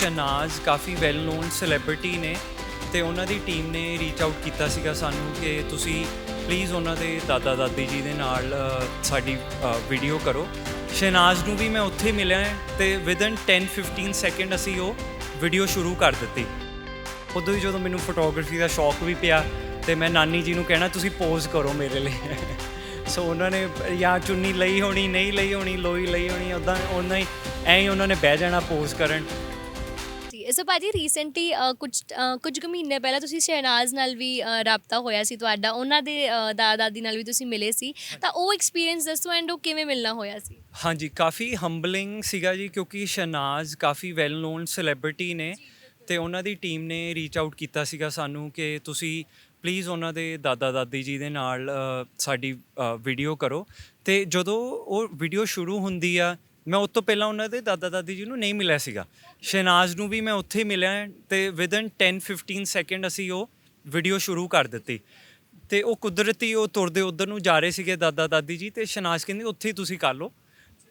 ਸ਼ਨਾਜ਼ ਕਾਫੀ well known celebrity ਨੇ ਤੇ ਉਹਨਾਂ ਦੀ ਟੀਮ ਨੇ ਰੀਚ ਆਊਟ ਕੀਤਾ ਸੀਗਾ ਸਾਨੂੰ ਕਿ ਤੁਸੀਂ ਪਲੀਜ਼ ਉਹਨਾਂ ਦੇ ਦਾਦਾ ਦਾਦੀ ਜੀ ਦੇ ਨਾਲ ਸਾਡੀ ਵੀਡੀਓ ਕਰੋ। ਸ਼ਹਿਨਾਜ਼ ਨੂੰ ਵੀ ਮੈਂ ਉੱਥੇ ਮਿਲਿਆ ਤੇ ਵਿਦਨ 10 15 ਸੈਕਿੰਡ ਅਸੀਂ ਉਹ ਵੀਡੀਓ ਸ਼ੁਰੂ ਕਰ ਦਿੱਤੀ। ਉਦੋਂ ਹੀ ਜਦੋਂ ਮੈਨੂੰ ਫੋਟੋਗ੍ਰਾਫੀ ਦਾ ਸ਼ੌਕ ਵੀ ਪਿਆ ਤੇ ਮੈਂ ਨਾਨੀ ਜੀ ਨੂੰ ਕਹਿਣਾ, ਤੁਸੀਂ ਪੋਜ਼ ਕਰੋ ਮੇਰੇ ਲਈ। ਸੋ ਉਹਨਾਂ ਨੇ ਜਾਂ ਚੁੰਨੀ ਲਈ ਹੋਣੀ, ਨਹੀਂ ਲਈ ਹੋਣੀ, ਲੋਈ ਲਈ ਹੋਣੀ ਉਦਾਂ ਉਹਨਾਂ ਹੀ, ਐਂ ਹੀ ਉਹਨਾਂ ਨੇ ਬਹਿ ਜਾਣਾ ਪੋਜ਼ ਕਰਨ। ਜੀ ਸੋ ਭਾਜੀ ਰੀਸੈਂਟਲੀ ਕੁਝ ਕੁਝ ਕੁ ਮਹੀਨੇ ਪਹਿਲਾਂ ਤੁਸੀਂ ਸ਼ਹਿਨਾਜ਼ ਨਾਲ ਵੀ ਰਾਬਤਾ ਹੋਇਆ ਸੀ ਤੁਹਾਡਾ। ਉਹਨਾਂ ਦੇ ਦਾਦਾ ਦਾਦੀ ਨਾਲ ਵੀ ਤੁਸੀਂ ਮਿਲੇ ਸੀ। ਤਾਂ ਉਹ ਐਕਸਪੀਰੀਅੰਸ ਦੱਸੋ ਐਂਡ ਉਹ ਕਿਵੇਂ ਮਿਲਣਾ ਹੋਇਆ ਸੀ? ਹਾਂਜੀ ਕਾਫੀ ਹੰਬਲਿੰਗ ਸੀਗਾ ਜੀ ਕਿਉਂਕਿ ਸ਼ਨਾਜ਼ ਕਾਫੀ ਵੈਲ ਨੋਨ ਸੈਲੀਬ੍ਰਿਟੀ ਨੇ ਤੇ ਉਹਨਾਂ ਦੀ ਟੀਮ ਨੇ ਰੀਚ ਆਊਟ ਕੀਤਾ ਸੀਗਾ ਸਾਨੂੰ ਕਿ ਤੁਸੀਂ ਪਲੀਜ਼ ਉਹਨਾਂ ਦੇ ਦਾਦਾ ਦਾਦੀ ਜੀ ਦੇ ਨਾਲ ਸਾਡੀ ਵੀਡੀਓ ਕਰੋ। ਤੇ ਜਦੋਂ ਉਹ ਵੀਡੀਓ ਸ਼ੁਰੂ ਹੁੰਦੀ ਆ ਮੈਂ ਉਸ ਤੋਂ ਪਹਿਲਾਂ ਉਹਨਾਂ ਦੇ ਦਾਦਾ ਦਾਦੀ ਜੀ ਨੂੰ ਨਹੀਂ ਮਿਲਿਆ ਸੀਗਾ। ਸ਼ਨਾਜ਼ ਨੂੰ ਵੀ ਮੈਂ ਉੱਥੇ ਹੀ ਮਿਲਿਆ ਤੇ ਵਿਦਨ 10 15 ਸੈਕਿੰਡ ਅਸੀਂ ਉਹ ਵੀਡੀਓ ਸ਼ੁਰੂ ਕਰ ਦਿੱਤੀ। ਤੇ ਉਹ ਕੁਦਰਤੀ ਉਹ ਤੁਰਦੇ ਉਧਰ ਨੂੰ ਜਾ ਰਹੇ ਸੀਗੇ ਦਾਦਾ ਦਾਦੀ ਜੀ ਤੇ ਸ਼ਨਾਜ਼ ਕਹਿੰਦੇ, ਉੱਥੇ ਹੀ ਤੁਸੀਂ ਕਰ ਲਓ।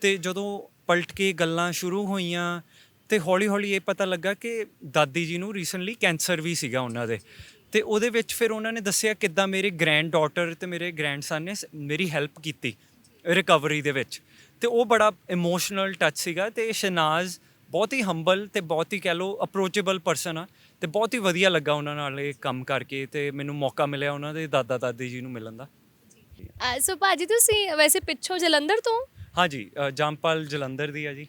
ਤੇ ਜਦੋਂ ਪਲਟ ਕੇ ਗੱਲਾਂ ਸ਼ੁਰੂ ਹੋਈਆਂ ਤੇ ਹੌਲੀ ਹੌਲੀ ਇਹ ਪਤਾ ਲੱਗਾ ਕਿ ਦਾਦੀ ਜੀ ਨੂੰ ਰੀਸੈਂਟਲੀ ਕੈਂਸਰ ਵੀ ਸੀਗਾ ਉਹਨਾਂ ਦੇ। ਤੇ ਉਹਦੇ ਵਿੱਚ ਫਿਰ ਉਹਨਾਂ ਨੇ ਦੱਸਿਆ ਕਿੱਦਾਂ ਮੇਰੇ ਗ੍ਰੈਂਡ ਡਾਟਰ ਤੇ ਮੇਰੇ ਗ੍ਰੈਂਡਸਨ ਨੇ ਸ- ਮੇਰੀ ਹੈਲਪ ਕੀਤੀ ਰਿਕਵਰੀ ਦੇ ਵਿੱਚ। ਤੇ ਉਹ ਬੜਾ ਇਮੋਸ਼ਨਲ ਟੱਚ ਸੀਗਾ ਤੇ ਸ਼ਨਾਜ਼ ਬਹੁਤ ਹੀ ਹੰਬਲ ਤੇ ਬਹੁਤ ਹੀ ਕਹਿ ਲੋ ਅਪਰੋਚੇਬਲ ਪਰਸਨ ਆ ਤੇ ਬਹੁਤ ਹੀ ਵਧੀਆ ਲੱਗਾ ਉਹਨਾਂ ਨਾਲ ਇਹ ਕੰਮ ਕਰਕੇ ਤੇ ਮੈਨੂੰ ਮੌਕਾ ਮਿਲਿਆ ਉਹਨਾਂ ਦੇ ਦਾਦਾ ਦਾਦੀ ਜੀ ਨੂੰ ਮਿਲਣ ਦਾ। ਸੋ ਭਾਜੀ ਤੁਸੀਂ ਵੈਸੇ ਪਿੱਛੋਂ ਜਲੰਧਰ ਤੋਂ? ਹਾਂਜੀ ਜੰਪਲ ਜਲੰਧਰ ਦੀ ਆ ਜੀ।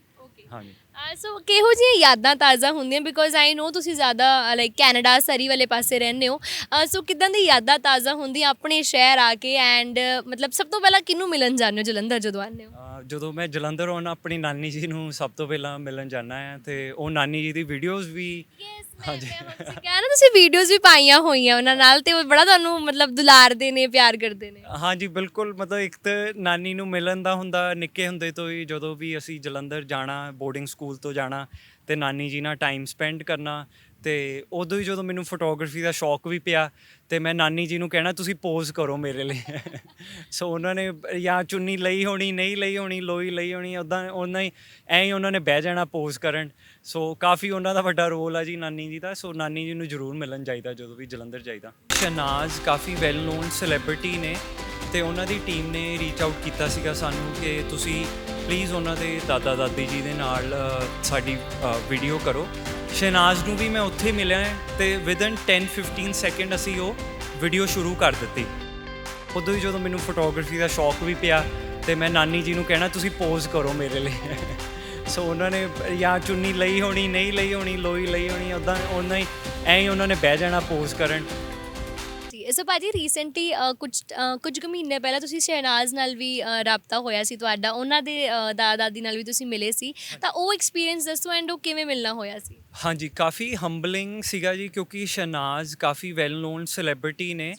ਹਾਂਜੀ। ਸੋ ਕਿਹੋ ਜਿਹੀਆਂ ਯਾਦਾਂ ਤਾਜ਼ਾ ਹੁੰਦੀਆਂ? ਬਿਕੋਜ਼ ਆਈ ਨੋ ਤੁਸੀਂ ਜ਼ਿਆਦਾ ਲਾਈਕ ਕੈਨੇਡਾ ਸਰੀ ਵਾਲੇ ਪਾਸੇ ਰਹਿੰਦੇ ਹੋ। ਸੋ ਕਿਦਾਂ ਦੀ ਯਾਦਾਂ ਤਾਜ਼ਾ ਹੁੰਦੀਆਂ ਆਪਣੇ ਸ਼ਹਿਰ ਆ ਕੇ? ਐਂਡ ਮਤਲਬ ਸਭ ਤੋਂ ਪਹਿਲਾਂ ਕਿਹਨੂੰ ਮਿਲਣ ਜਾਂਦੇ ਹੋ? ਜਲੰਧਰ ਜਦੋਂ ਆਉਂਦੇ ਹੋ। ਜਦੋਂ ਮੈਂ ਜਲੰਧਰ ਆਉਣਾ ਆਪਣੀ ਨਾਨੀ ਜੀ ਨੂੰ ਸਭ ਤੋਂ ਪਹਿਲਾਂ ਮਿਲਣ ਜਾਣਾ ਹੈ। ਤੇ ਉਹ ਨਾਨੀ ਜੀ ਦੀ ਵੀਡੀਓਜ਼ ਵੀ ਯੈਸ ਮੈਂ ਮੈਂ ਕਿਹਾ ਨਾ ਤੁਸੀਂ ਵੀਡੀਓਜ਼ ਵੀ ਪਾਈਆਂ ਹੋਈਆਂ ਉਹਨਾਂ ਨਾਲ ਤੇ ਉਹ ਬੜਾ ਤੁਹਾਨੂੰ ਮਤਲਬ ਦੁਲਾਰਦੇ ਨੇ ਪਿਆਰ ਕਰਦੇ ਨੇ। ਹਾਂਜੀ ਬਿਲਕੁਲ ਮਤਲਬ ਇੱਕ ਤਾਂ ਨਾਨੀ ਨੂੰ ਮਿਲਣ ਦਾ ਹੁੰਦਾ ਨਿੱਕੇ ਹੁੰਦੇ ਤੋਂ ਹੀ ਜਦੋਂ ਵੀ ਅਸੀਂ ਜਲੰਧਰ ਜਾਣਾ ਬੋਰਡਿੰਗ ਸਕੂਲ ਤੋਂ ਜਾਣਾ ਤੇ ਨਾਨੀ ਜੀ ਨਾਲ ਟਾਈਮ ਸਪੈਂਡ ਕਰਨਾ ਤੇ ਉਦੋਂ ਹੀ ਜਦੋਂ ਮੈਨੂੰ ਫੋਟੋਗ੍ਰਾਫੀ ਦਾ ਸ਼ੌਕ ਵੀ ਪਿਆ ਤੇ ਮੈਂ ਨਾਨੀ ਜੀ ਨੂੰ ਕਹਿਣਾ, ਤੁਸੀਂ ਪੋਜ਼ ਕਰੋ ਮੇਰੇ ਲਈ। ਸੋ ਉਹਨਾਂ ਨੇ ਜਾਂ ਚੁੰਨੀ ਲਈ ਹੋਣੀ, ਨਹੀਂ ਲਈ ਹੋਣੀ, ਲੋਈ ਲਈ ਹੋਣੀ ਉਦਾਂ ਉਹਨਾਂ ਹੀ, ਐਂ ਹੀ ਉਹਨਾਂ ਨੇ ਬਹਿ ਜਾਣਾ ਪੋਜ਼ ਕਰਨ। ਸੋ ਕਾਫੀ ਉਹਨਾਂ ਦਾ ਵੱਡਾ ਰੋਲ ਆ ਜੀ ਨਾਨੀ ਜੀ ਦਾ। ਸੋ ਨਾਨੀ ਜੀ ਨੂੰ ਜ਼ਰੂਰ ਮਿਲਣ ਚਾਹੀਦਾ ਜਦੋਂ ਵੀ ਜਲੰਧਰ ਜਾਈਦਾ। ਸ਼ਨਾਜ਼ ਕਾਫੀ ਵੈਲ ਨੋਨ ਸੈਲੀਬ੍ਰਿਟੀ ਨੇ ਤੇ ਉਹਨਾਂ ਦੀ ਟੀਮ ਨੇ ਰੀਚ ਆਊਟ ਕੀਤਾ ਸੀਗਾ ਸਾਨੂੰ ਕਿ ਤੁਸੀਂ ਪਲੀਜ਼ ਉਹਨਾਂ ਦੇ ਦਾਦਾ ਦਾਦੀ ਜੀ ਦੇ ਨਾਲ ਸਾਡੀ ਵੀਡੀਓ ਕਰੋ। ਸ਼ਹਿਨਾਜ ਨੂੰ ਵੀ ਮੈਂ ਉੱਥੇ ਮਿਲਿਆ ਤੇ ਵਿਦਨ 10 15 ਸੈਕਿੰਡ ਅਸੀਂ ਉਹ ਵੀਡੀਓ ਸ਼ੁਰੂ ਕਰ ਦਿੱਤੀ। ਉਦੋਂ ਹੀ ਜਦੋਂ ਮੈਨੂੰ ਫੋਟੋਗ੍ਰਾਫੀ ਦਾ ਸ਼ੌਕ ਵੀ ਪਿਆ ਤੇ ਮੈਂ ਨਾਨੀ ਜੀ ਨੂੰ ਕਹਿਣਾ, ਤੁਸੀਂ ਪੋਜ਼ ਕਰੋ ਮੇਰੇ ਲਈ। ਸੋ ਉਹਨਾਂ ਨੇ ਜਾਂ ਚੁੰਨੀ ਲਈ ਹੋਣੀ, ਨਹੀਂ ਲਈ ਹੋਣੀ, ਲੋਈ ਲਈ ਹੋਣੀ ਉਦਾਂ ਉਹਨਾਂ ਹੀ, ਐਂ ਹੀ ਉਹਨਾਂ ਨੇ ਬਹਿ ਜਾਣਾ ਪੋਜ਼ ਕਰਨ। ਜੀ ਸੋ ਭਾਜੀ ਰੀਸੈਂਟਲੀ ਕੁਝ ਕੁਝ ਕੁ ਮਹੀਨੇ ਪਹਿਲਾਂ ਤੁਸੀਂ ਸ਼ਹਿਨਾਜ਼ ਨਾਲ ਵੀ ਰਾਬਤਾ ਹੋਇਆ ਸੀ ਤੁਹਾਡਾ। ਉਹਨਾਂ ਦੇ ਦਾਦਾ ਦਾਦੀ ਨਾਲ ਵੀ ਤੁਸੀਂ ਮਿਲੇ ਸੀ। ਤਾਂ ਉਹ ਐਕਸਪੀਰੀਅੰਸ ਦੱਸੋ ਐਂਡ ਉਹ ਕਿਵੇਂ ਮਿਲਣਾ ਹੋਇਆ ਸੀ? ਹਾਂਜੀ ਕਾਫੀ ਹੰਬਲਿੰਗ ਸੀਗਾ ਜੀ ਕਿਉਂਕਿ ਸ਼ਨਾਜ਼ ਕਾਫੀ ਵੈਲ ਨੋਨ ਸੈਲੀਬ੍ਰਿਟੀ ਨੇ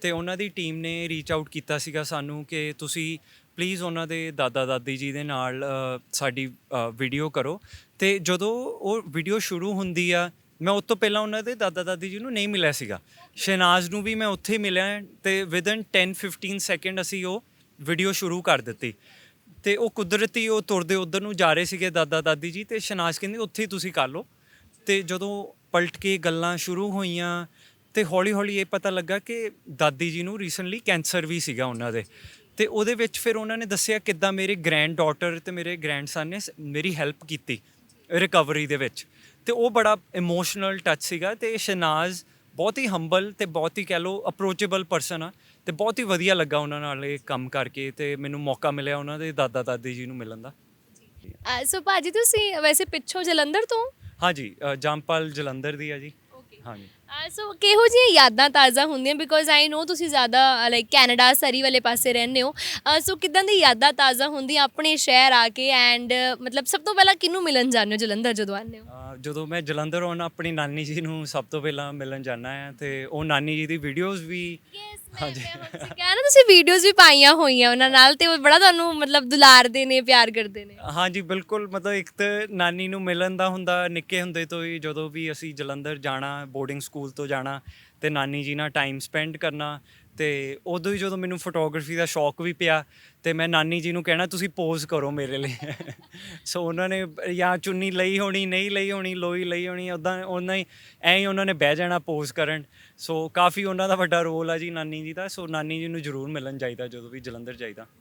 ਤੇ ਉਹਨਾਂ ਦੀ ਟੀਮ ਨੇ ਰੀਚ ਆਊਟ ਕੀਤਾ ਸੀਗਾ ਸਾਨੂੰ ਕਿ ਤੁਸੀਂ ਪਲੀਜ਼ ਉਹਨਾਂ ਦੇ ਦਾਦਾ ਦਾਦੀ ਜੀ ਦੇ ਨਾਲ ਸਾਡੀ ਵੀਡੀਓ ਕਰੋ। ਤੇ ਜਦੋਂ ਉਹ ਵੀਡੀਓ ਸ਼ੁਰੂ ਹੁੰਦੀ ਆ ਮੈਂ ਉਸ ਤੋਂ ਪਹਿਲਾਂ ਉਹਨਾਂ ਦੇ ਦਾਦਾ ਦਾਦੀ ਜੀ ਨੂੰ ਨਹੀਂ ਮਿਲਿਆ ਸੀਗਾ। ਸ਼ਨਾਜ਼ ਨੂੰ ਵੀ ਮੈਂ ਉੱਥੇ ਹੀ ਮਿਲਿਆ ਤੇ ਵਿਦਨ 10 15 ਸੈਕਿੰਡ ਅਸੀਂ ਉਹ ਵੀਡੀਓ ਸ਼ੁਰੂ ਕਰ ਦਿੱਤੀ। ਤੇ ਉਹ ਕੁਦਰਤੀ ਉਹ ਤੁਰਦੇ ਉਧਰ ਨੂੰ ਜਾ ਰਹੇ ਸੀਗੇ ਦਾਦਾ ਦਾਦੀ ਜੀ ਤੇ ਸ਼ਨਾਜ਼ ਕਹਿੰਦੇ, ਉੱਥੇ ਹੀ ਤੁਸੀਂ ਕਰ ਲਓ। ਤੇ ਜਦੋਂ ਪਲਟ ਕੇ ਗੱਲਾਂ ਸ਼ੁਰੂ ਹੋਈਆਂ ਤੇ ਹੌਲੀ ਹੌਲੀ ਇਹ ਪਤਾ ਲੱਗਾ ਕਿ ਦਾਦੀ ਜੀ ਨੂੰ ਰੀਸੈਂਟਲੀ ਕੈਂਸਰ ਵੀ ਸੀਗਾ ਉਹਨਾਂ ਦੇ। ਤੇ ਉਹਦੇ ਵਿੱਚ ਫਿਰ ਉਹਨਾਂ ਨੇ ਦੱਸਿਆ ਕਿੱਦਾਂ ਮੇਰੇ ਗ੍ਰੈਂਡ ਡਾਟਰ ਤੇ ਮੇਰੇ ਗ੍ਰੈਂਡਸਨ ਨੇ ਸ- ਮੇਰੀ ਹੈਲਪ ਕੀਤੀ ਰਿਕਵਰੀ ਦੇ ਵਿੱਚ। ਤੇ ਉਹ ਬੜਾ ਇਮੋਸ਼ਨਲ ਟੱਚ ਸੀਗਾ ਤੇ ਸ਼ਨਾਜ਼ ਬਹੁਤ ਹੀ ਹੰਬਲ ਤੇ ਬਹੁਤ ਹੀ ਕਹਿ ਲੋ ਅਪਰੋਚੇਬਲ ਪਰਸਨ ਆ ਤੇ ਬਹੁਤ ਹੀ ਵਧੀਆ ਲੱਗਾ ਉਹਨਾਂ ਨਾਲ ਇਹ ਕੰਮ ਕਰਕੇ ਤੇ ਮੈਨੂੰ ਮੌਕਾ ਮਿਲਿਆ ਉਹਨਾਂ ਦੇ ਦਾਦਾ ਦਾਦੀ ਜੀ ਨੂੰ ਮਿਲਣ ਦਾ। ਸੋ ਭਾਜੀ ਤੁਸੀਂ ਵੈਸੇ ਪਿੱਛੋਂ ਜਲੰਧਰ ਤੋਂ? ਹਾਂਜੀ ਜੰਪਲ ਜਲੰਧਰ ਦੀ ਆ ਜੀ। ਹਾਂਜੀ। ਸੋ ਕਿਹੋ ਜਿਹੀਆਂ ਯਾਦਾਂ ਤਾਜ਼ਾ ਹੁੰਦੀਆਂ? ਬਿਕੋਜ਼ ਆਈ ਨੋ ਤੁਸੀਂ ਜ਼ਿਆਦਾ ਲਾਈਕ ਕੈਨੇਡਾ ਸਰੀ ਵਾਲੇ ਪਾਸੇ ਰਹਿੰਦੇ ਹੋ। ਸੋ ਕਿਦਾਂ ਦੀ ਯਾਦਾਂ ਤਾਜ਼ਾ ਹੁੰਦੀਆਂ ਆਪਣੇ ਸ਼ਹਿਰ ਆ ਕੇ? ਐਂਡ ਮਤਲਬ ਸਭ ਤੋਂ ਪਹਿਲਾਂ ਕਿਹਨੂੰ ਮਿਲਣ ਜਾਂਦੇ ਹੋ? ਜਲੰਧਰ ਜਦੋਂ ਆਉਂਦੇ ਹੋ। ਜਦੋਂ ਮੈਂ ਜਲੰਧਰ ਆਉਣਾ ਆਪਣੀ ਨਾਨੀ ਜੀ ਨੂੰ ਸਭ ਤੋਂ ਪਹਿਲਾਂ ਮਿਲਣ ਜਾਣਾ ਹੈ ਤੇ ਉਹ ਨਾਨੀ ਜੀ ਦੀ ਵੀਡੀਓਜ਼ ਵੀ ਯੈਸ ਮੈਂ ਮੈਂ ਕਿਹਾ ਨਾ ਤੁਸੀਂ ਵੀਡੀਓਜ਼ ਵੀ ਪਾਈਆਂ ਹੋਈਆਂ ਉਹਨਾਂ ਨਾਲ ਤੇ ਉਹ ਬੜਾ ਤੁਹਾਨੂੰ ਮਤਲਬ ਦੁਲਾਰਦੇ ਨੇ ਪਿਆਰ ਕਰਦੇ ਨੇ। ਹਾਂਜੀ ਬਿਲਕੁਲ। ਮਤਲਬ ਇੱਕ ਤਾਂ ਨਾਨੀ ਨੂੰ ਮਿਲਣ ਦਾ ਹੁੰਦਾ ਨਿੱਕੇ ਹੁੰਦੇ ਤੋਂ ਹੀ ਜਦੋਂ ਵੀ ਅਸੀਂ ਜਲੰਧਰ ਜਾਣਾ ਬੋਰਡਿੰਗ ਸਕੂਲ ਤੋਂ ਜਾਣਾ ਤੇ ਨਾਨੀ ਜੀ ਨਾਲ ਟਾਈਮ ਸਪੈਂਡ ਕਰਨਾ ਤੇ ਉਦੋਂ ਹੀ ਜਦੋਂ ਮੈਨੂੰ ਫੋਟੋਗ੍ਰਾਫੀ ਦਾ ਸ਼ੌਕ ਵੀ ਪਿਆ ਤੇ ਮੈਂ ਨਾਨੀ ਜੀ ਨੂੰ ਕਹਿਣਾ ਤੁਸੀਂ ਪੋਜ਼ ਕਰੋ ਮੇਰੇ ਲਈ। ਸੋ ਉਹਨਾਂ ਨੇ ਜਾਂ ਚੁੰਨੀ ਲਈ ਹੋਣੀ, ਨਹੀਂ ਲਈ ਹੋਣੀ, ਲੋਈ ਲਈ ਹੋਣੀ ਉਦਾਂ ਉਹਨਾਂ ਹੀ, ਐਂ ਹੀ ਉਹਨਾਂ ਨੇ ਬਹਿ ਜਾਣਾ ਪੋਜ਼ ਕਰਨ। ਸੋ ਕਾਫੀ ਉਹਨਾਂ ਦਾ ਵੱਡਾ ਰੋਲ ਆ ਜੀ ਨਾਨੀ ਜੀ ਦਾ। ਸੋ ਨਾਨੀ ਜੀ ਨੂੰ ਜ਼ਰੂਰ ਮਿਲਣ ਚਾਹੀਦਾ ਜਦੋਂ ਵੀ ਜਲੰਧਰ ਜਾਈਦਾ।